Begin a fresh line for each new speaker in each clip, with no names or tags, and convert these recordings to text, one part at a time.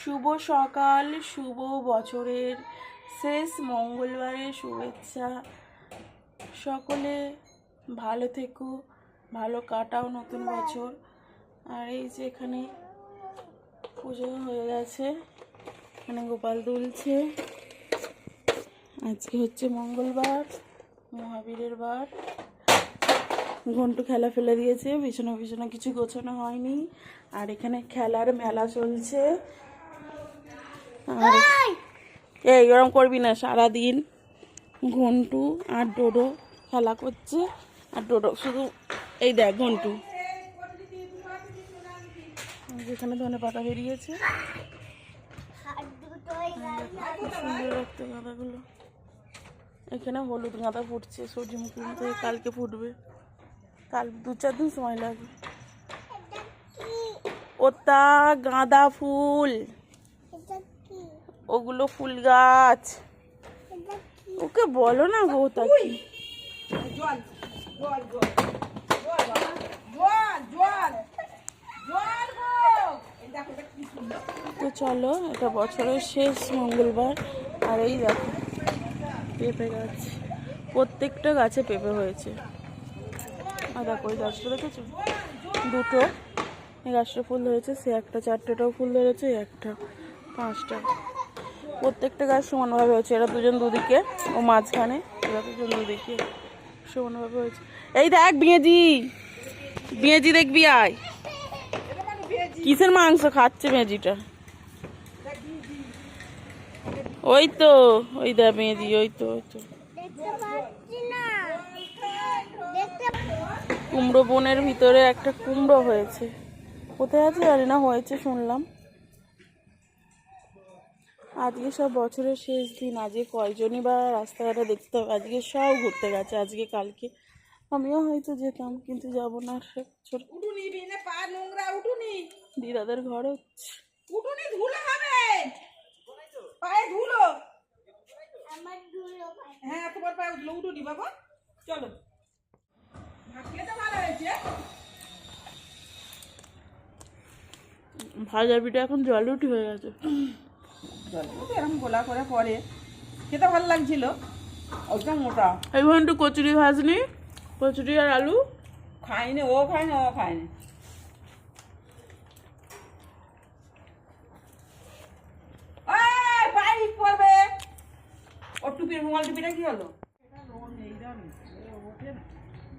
শুভ সকাল, শুভ বছরের, শেষ মঙ্গলবারের শুভেচ্ছা। সকলে ভালো থেকো, ভালো কাটাও নতুন বছর। আর এই যে এখানে পুজো হয়ে গেছে, এখানে গোপাল দুলছে। আজকে হচ্ছে মঙ্গলবার, মহাবীরের বার। ঘন্টু খেলা ফেলে দিয়েছে বিছানা বিছানা কিছু গোছানো হয়নি। আর এখানে খেলার মেলা চলছে। এই গরম করবি না, সারাদিন ঘন্টু আর ডোডো খেলা করছে। আর ডোডো, শুধু এই দেখ ঘন্টু। যেখানে ধনে পাতা বেরিয়েছে। সুন্দর দেখতে গাঁদাগুলো। এখানে হলুদ গাঁদা ফুটছে সূর্যমুখী মতো কালকে ফুটবে। কাল দু চার দিন সময় লাগবে। ওটা গাঁদা ফুল। ওগুলো ফুল গাছ। ওকে বলো না গো তা কি? তো চলো এটা বছরের শেষ মঙ্গলবার। আর এই দেখো পেঁপে গাছ। প্রত্যেকটা গাছে পেঁপে হয়েছে। আর দেখো ওই গাছটা দেখেছ? দুটো। এই গাছটা ফুল ধরেছে সে একটা চারটেটাও ফুল ধরেছে একটা পাঁচটা। প্রত্যেকটা গাছ সমানভাবে হয়েছে। এরা দুজন দুদিকে, ও মাঝখানে, এরা দুজন দুদিকে সমানভাবে হয়েছে। এই দেখ বিয়েজি বিয়েজি দেখবি আয়। কিসের মাংস খাচ্ছে মেজিটা ওই তো, ওই দেখ মেজি ওই তো ওই তো। কুমড়ো বনের ভিতরে একটা কুমড়ো হয়েছে। কোথায় আছে জানি না, হয়েছে শুনলাম। আজকে সব বছরের শেষ দিন আজকে কয়জনই বা রাস্তাঘাটে দেখতে হবে? আজকে সব ঘুরতে গেছে আজকে কালকে। আমিও হয়তো যেতাম কিন্তু যাব না আর ছোট
উঠুনি বিনে পা নোংরা উঠুনি।
দিদাদের ঘরে হচ্ছে।
উঠুনি ধুলো হবে। পায়ে ধুলো। হ্যাঁ তোমার পায়ে ধুলো উঠুনি বাবা। চলো। ভালো হয়েছে।
ভাজা পিঠা এখন জল উঠি হয়ে গেছে।
জল তো এরকম গোলা করে পরে খেতে ভালো লাগছিল। ওইটা মোটা।
এই একটু কচুরি ভাজনি কচুরি আর আলু।
খাইনি ও খায়নি ও খায়নি। এই, পায়ে ইট পড়বে। ও টুপির মোবাইল টুপিটা কি হলো?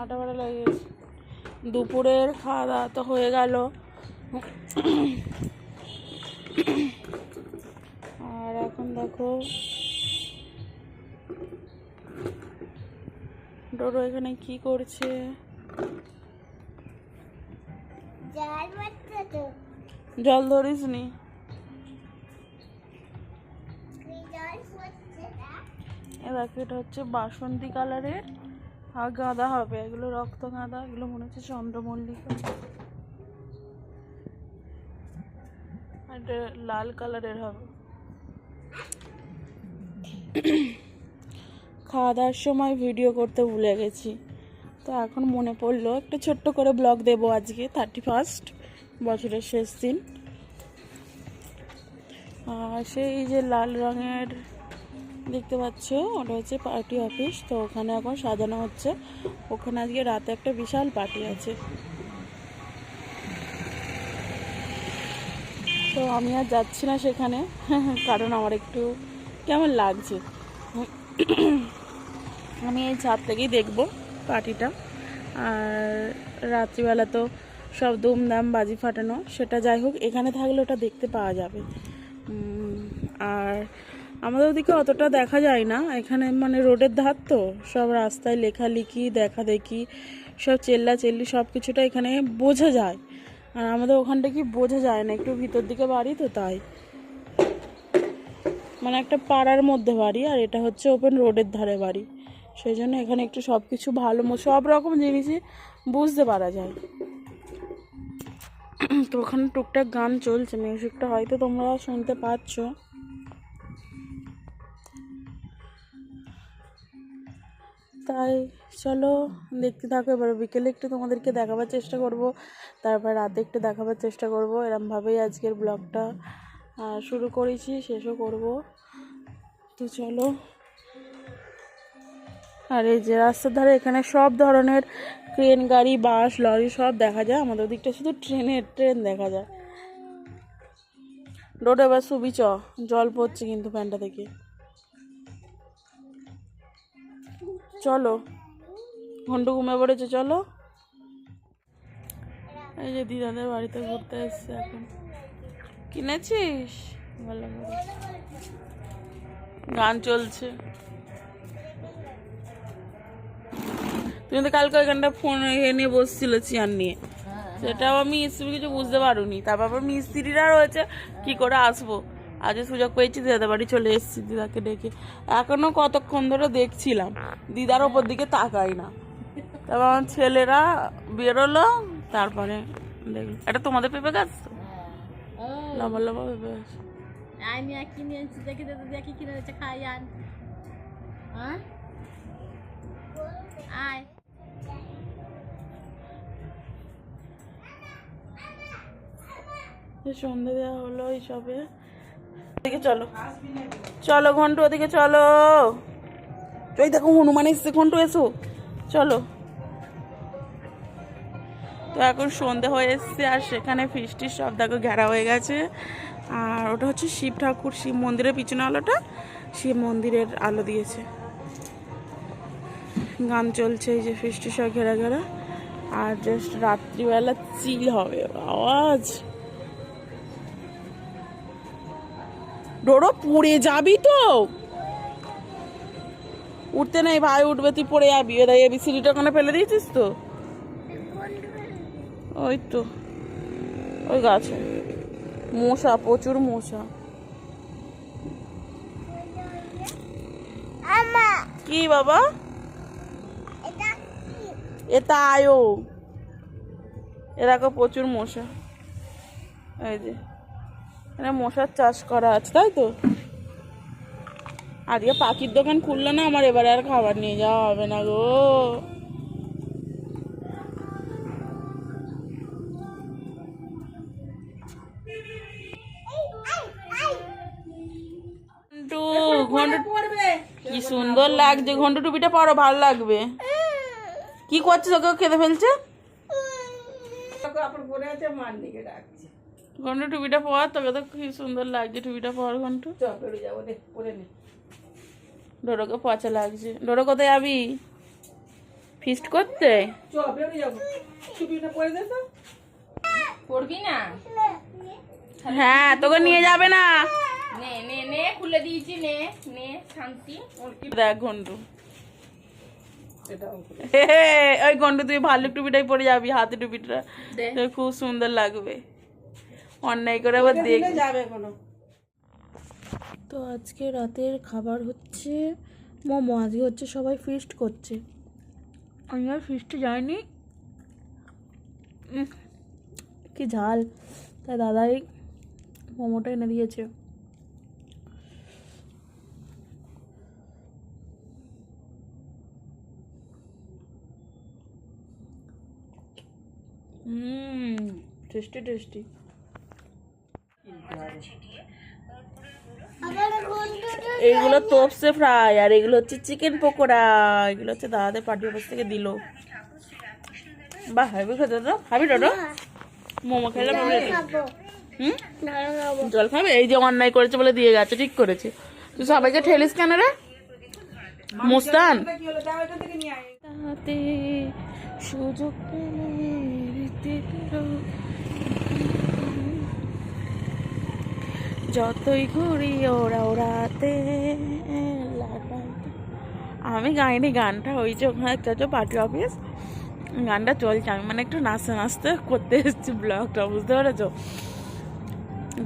আটা বাটা লেগে দুপুরের খাওয়া দাওয়া তো হয়ে গেল। এখন দেখো। ডোডো এখানে কি করছে? জল ধরিস নি এটা হচ্ছে বাসন্তী কালারের আর গাঁদা হবে। এগুলো রক্ত গাঁদা এগুলো মনে হচ্ছে চন্দ্রমল্লিকা। আর এটা লাল কালারের হবে। খাওয়া দাওয়ার সময় ভিডিও করতে ভুলে গেছি। তো এখন মনে পড়ল, একটা ছোট্ট করে ব্লগ দেবো আজকে থার্টি ফার্স্ট বছরের শেষ দিন। আর সেই যে লাল রঙের দেখতে পাচ্ছ, ওটা হচ্ছে পার্টি অফিস তো ওখানে এখন সাজানো হচ্ছে। ওখানে আজকে রাতে একটা বিশাল পার্টি আছে। তো আমি আর যাচ্ছি না সেখানে, কারণ আমার একটু কেমন লাগছে? আমি এই ছাদ থেকেই দেখব পার্টিটা আর রাত্রিবেলা তো সব দুমদাম বাজি ফাটানো, সেটা যাই হোক, এখানে থাকলে ওটা দেখতে পাওয়া যাবে। আর আমাদের ওদিকে অতটা দেখা যায় না। এখানে মানে রোডের ধার তো, সব রাস্তায় লেখালেখি দেখা দেখি সব চেল্লা চেল্লি সব কিছুটা এখানে বোঝা যায়। আর আমাদের ওখানটা কি বোঝা যায় না, একটু ভিতর দিকে বাড়ি তো তাই। মানে একটা পাড়ার মধ্যে বাড়ি, আর এটা হচ্ছে ওপেন রোডের ধারে বাড়ি। সেই জন্য এখানে একটু সব কিছু ভালো সব রকম জিনিসই বুঝতে পারা যায়। তো ওখানে টুকটাক গান চলছে, মিউজিকটা হয়তো তোমরা শুনতে পাচ্ছ। তাই চলো, দেখতে থাকো, এবার বিকেলে একটু তোমাদেরকে দেখাবার চেষ্টা করব, তারপর রাতে একটু দেখাবার চেষ্টা করব, এরমভাবেই আজকের ব্লগটা। শুরু করেছি, শেষও করব। তো চলো। আর এই যে রাস্তার ধারে এখানে সব ধরনের ট্রেন গাড়ি, বাস, লরি সব দেখা যায়। আমাদের দিকটা শুধু ট্রেনের, ট্রেন দেখা যায়। রোডে এবার সুবি চ, জল পড়ছে কিন্তু প্যান্টটা থেকে। চলো। ঘন্টু ঘুমে পড়েছে, চলো। এই যে দিদাদের বাড়িতে ঘুরতে এসছে এখন। কিনেছিস? ভালো গান চলছে। তুমি তো কালকে ওইখানটা ফোন এ নিয়ে বসছিল চেয়ার নিয়ে। সেটাও আমি কিছু বুঝতে পারুনি। তারপর আবার মিস্ত্রিরা রয়েছে কি করে আসব? আজ সুযোগ পেয়েছি দিদাদের বাড়ি চলে এসেছি দিদাকে ডেকে। এখনও কতক্ষণ ধরে দেখছিলাম। দিদার ওপর দিকে তাকাই না। তারপর আমার ছেলেরা বেরোলো তারপরে দেখল। এটা তোমাদের পেঁপে গাছ লম্বা লম্বা পেঁপে
আমি এক কিনে আনছি দেখি দাদা দেখি কিনে হচ্ছে খাই আন হ্যাঁ আয়
এই সন্ধে দেওয়া হলো এই সবে ওদিকে চলো। চলো ঘন্টু ওদিকে চলো। ওই দেখো হনুমান এসছে ঘন্টু এসো। চলো। তো এখন সন্ধে হয়ে এসছে আর সেখানে ফিস্টির সব দেখো ঘেরা হয়ে গেছে। আর ওটা হচ্ছে শিব ঠাকুর, শিব মন্দিরের পিছনে আলোটা, শিব মন্দিরের আলো দিয়েছে। গান চলছে এই যে ফিস্টি সব ঘেরা ঘেরা। আর জাস্ট রাত্রিবেলা চিল হবে, আওয়াজ। ডোরো, পুড়ে যাবি তো। উঠতে নেই ভাই, উঠবে, তুই পড়ে যাবি। ওই এবি সিঁড়িটা ওখানে ফেলে দিয়েছিস তো? ওই তো ওই গাছে। মশা প্রচুর মশা। কি বাবা? এটা আয়ো। এ দেখো প্রচুর মশা। এই যে এখানে মশার চাষ করা আছে তাই তো? আজকে পাখির দোকান খুললো না আমার এবারে আর খাবার নিয়ে যাওয়া হবে না গো। সুন্দর লাগছে, ঘন্টু টুপিটা পরো, ভালো লাগবে। কি করছিস ওকে? খেতে ফেলছে? টুপিটা পর, তোকে তো সুন্দর লাগছে, টুপিটা পর ডোরোকে পচা লাগছে। ডোরো, কোথায় যাবি? ফিস্ট করতে? হ্যাঁ তোকে নিয়ে যাবে না।
নে খুলে দিয়েছি নে নে শান্তি।
দেখ হে, ওই ঘন্টু তুই ভাল্লুক টুপিটাই পরে যাবি হাতে টুপিটা। খুব সুন্দর লাগবে। অন্যায় করে আবার দেখ
দিলে যাবে কোনো
তো আজকে রাতের খাবার হচ্ছে মোমো। আজকে হচ্ছে সবাই ফিস্ট করছে। আমি আর ফিস্টে যাইনি। কি ঝাল। তাই দাদাই মোমোটা এনে দিয়েছে। হুম টেস্টি টেস্টি। এইগুলো তোপসে ফ্রাই আর এগুলো হচ্ছে চিকেন পকোড়া এগুলো হচ্ছে দাদাদের পার্টি অফিস থেকে দিল। বাহ হেবি খেতে তো। খাবি টোটো? মোমো খেলে হুম? জল খাবে? এই যে অন্যায় করেছে বলে দিয়ে গেছে ঠিক করেছে। তুই সবাইকে ঠেলিস কেন রে? মুস্তান। সুযোগ পেলে। যতই ঘুরি ওরা ওরাতে আমি গাইনি গানটা, ওই যে ওখানে একটা হচ্ছে পার্টি অফিস গানটা চলছে। আমি মানে একটু নাচতে নাচতে করতে এসেছি ব্লগটা বুঝতে পেরেছ?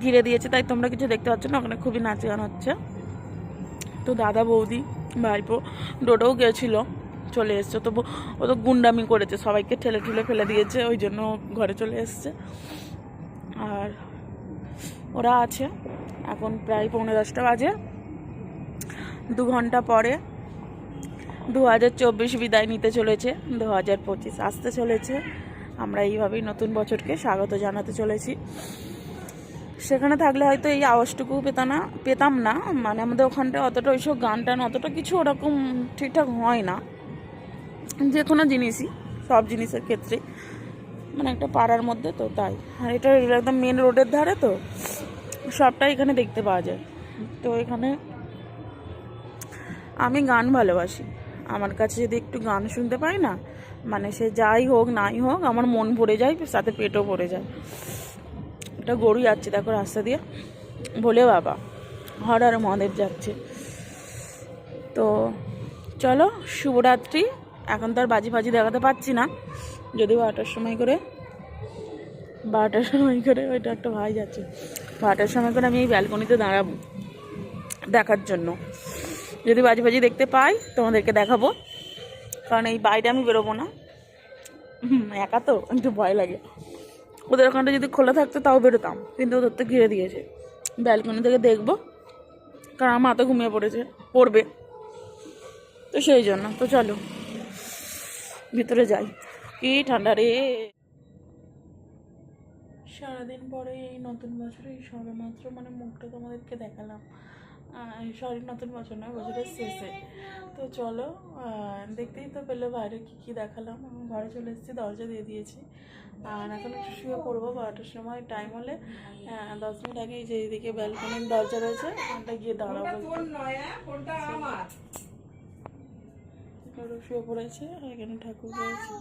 ঘিরে দিয়েছে, তাই তোমরা কিছু দেখতে পাচ্ছ না, ওখানে খুবই নাচ গান হচ্ছে। তো দাদা বৌদি, ভাইপো, ডোডোও গেছিল। চলে এসছে। তো ও তো গুন্ডামি করেছে, সবাইকে ঠেলে ঠেলে ফেলে দিয়েছে, ওই জন্য ঘরে চলে এসছে। আর ওরা আছে, এখন প্রায় পৌনে দশটা বাজে। দু ঘণ্টা পরে দু হাজার চব্বিশ বিদায় নিতে চলেছে, দু হাজার পঁচিশ আসতে চলেছে। আমরা এইভাবেই নতুন বছরকে স্বাগত জানাতে চলেছি। সেখানে থাকলে হয়তো এই আওয়াজটুকু পেতাম না পেতাম না। মানে আমাদের ওখানটা অতটা ওইসব গান টান অতটা কিছু ওরকম ঠিকঠাক হয় না। যে কোনো জিনিসই, সব জিনিসের ক্ষেত্রে। মানে একটা পাড়ার মধ্যে তো তাই। আর এটা একদম মেন রোডের ধারে তো, সবটাই এখানে দেখতে পাওয়া যায়। তো এখানে আমি গান ভালোবাসি। আমার কাছে যদি একটু গান শুনতে পাই না মানে সে যাই হোক, নাই হোক, আমার মন ভরে যায়, সাথে পেটও ভরে যায়। একটা গরু যাচ্ছে, দেখো রাস্তা দিয়ে। বলে, বাবা, হর আর মহাদেব যাচ্ছে। তো চলো, শুভরাত্রি। এখন তো আর বাজি ফাজি দেখাতে পাচ্ছি না। যদি বারোটার সময় করে, বারোটার সময় করে ওইটা একটা ভাই যাচ্ছে। বারোটার সময় করে আমি এই ব্যালকনিতে দাঁড়াবো দেখার জন্য। যদি বাজি বাজি দেখতে পাই, তোমাদেরকে দেখাবো। কারণ এই বাইরে আমি বেরোবো না। একা তো, একটু ভয় লাগে। ওদের ওখানটা যদি খোলা থাকতো তাও বেরোতাম, কিন্তু ওদের তো ঘিরে দিয়েছে। ব্যালকনি থেকে দেখব, কারণ আমার তো ঘুমিয়ে পড়েছে, পড়বে। তো সেই জন্য, তো চলো। ভিতরে যাই। কি ঠান্ডা রে। সারাদিন পরে এই নতুন বছরে এই সবেমাত্র মানে মুখটা তোমাদেরকে দেখালাম। সরি নতুন বছর নয় বছরের শেষে। তো চলো দেখতেই তো পেলে বাইরে কী কী দেখালাম। আমি ঘরে চলে এসেছি দরজা দিয়ে দিয়েছি। আর এখন একটু শুয়ে পড়ব বারোটার সময় টাইম হলে দশ মিনিট আগে এই যে এইদিকে ব্যালকনির দরজা রয়েছে ওখানটা গিয়ে দাঁড়াবো। শুয়ে পড়েছে আর এখানে ঠাকুর রয়েছে।